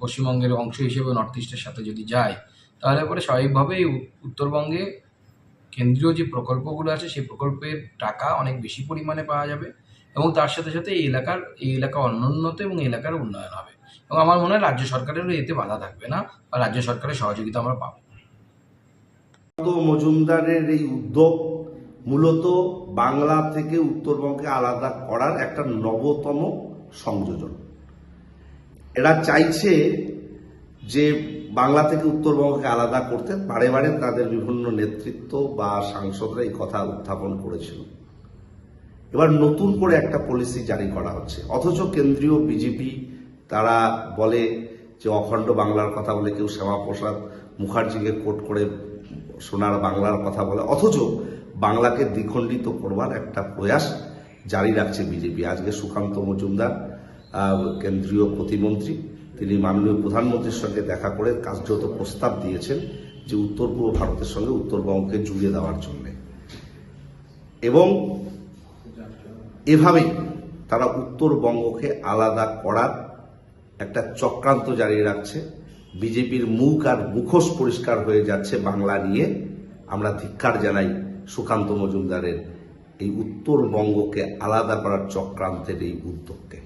পশ্চিমবঙ্গের অংশ হিসেবে নর্থ ইস্টের সাথে যদি যায়, তাহলে পরে স্বাভাবিকভাবেই উত্তরবঙ্গে কেন্দ্রীয় যে প্রকল্পগুলো আছে, সেই প্রকল্পের টাকা অনেক বেশি পরিমাণে পাওয়া যাবে এবং তার সাথে সাথে এই এলাকার, এই এলাকা অনুন্নত এবং এই এলাকার উন্নয়ন হবে। এবং আমার মনে হয় রাজ্য সরকারেরও এতে বাধা থাকবে না বা রাজ্য সরকারের সহযোগিতা আমরা পাবো। মজুমদারের এই উদ্যোগ মূলত বাংলা থেকে উত্তরবঙ্গকে আলাদা করার একটা নবতম সংযোজন। এরা চাইছে যে বাংলা থেকে উত্তরবঙ্গকে আলাদা করতে বারে বারে তাদের বিভিন্ন নেতৃত্ব বা সাংসদরা এই কথা উত্থাপন করেছিল। এবার নতুন করে একটা পলিসি জারি করা হচ্ছে। অথচ কেন্দ্রীয় বিজেপি তারা বলে যে অখণ্ড বাংলার কথা বলে, কেউ শ্যামাপ্রসাদ মুখার্জিকে কোট করে সোনার বাংলার কথা বলে। অথচ বাংলাকে দ্বিখণ্ডিত করবার একটা প্রয়াস জারি রাখছে বিজেপি। আজকে সুকান্ত মজুমদার কেন্দ্রীয় প্রতিমন্ত্রী। তিনি মাননীয় প্রধানমন্ত্রীর সঙ্গে দেখা করে কার্যত প্রস্তাব দিয়েছেন যে উত্তর পূর্ব ভারতের সঙ্গে উত্তরবঙ্গকে জুড়ে দেওয়ার জন্যে। এবং এভাবেই তারা উত্তরবঙ্গকে আলাদা করার একটা চক্রান্ত জারি রাখছে। বিজেপির মুখ আর মুখোশ পরিষ্কার হয়ে যাচ্ছে বাংলা নিয়ে। আমরা ধিক্কার জানাই সুকান্ত মজুমদারের এই উত্তরবঙ্গকে আলাদা করার চক্রান্তের এই উদ্যোগকে।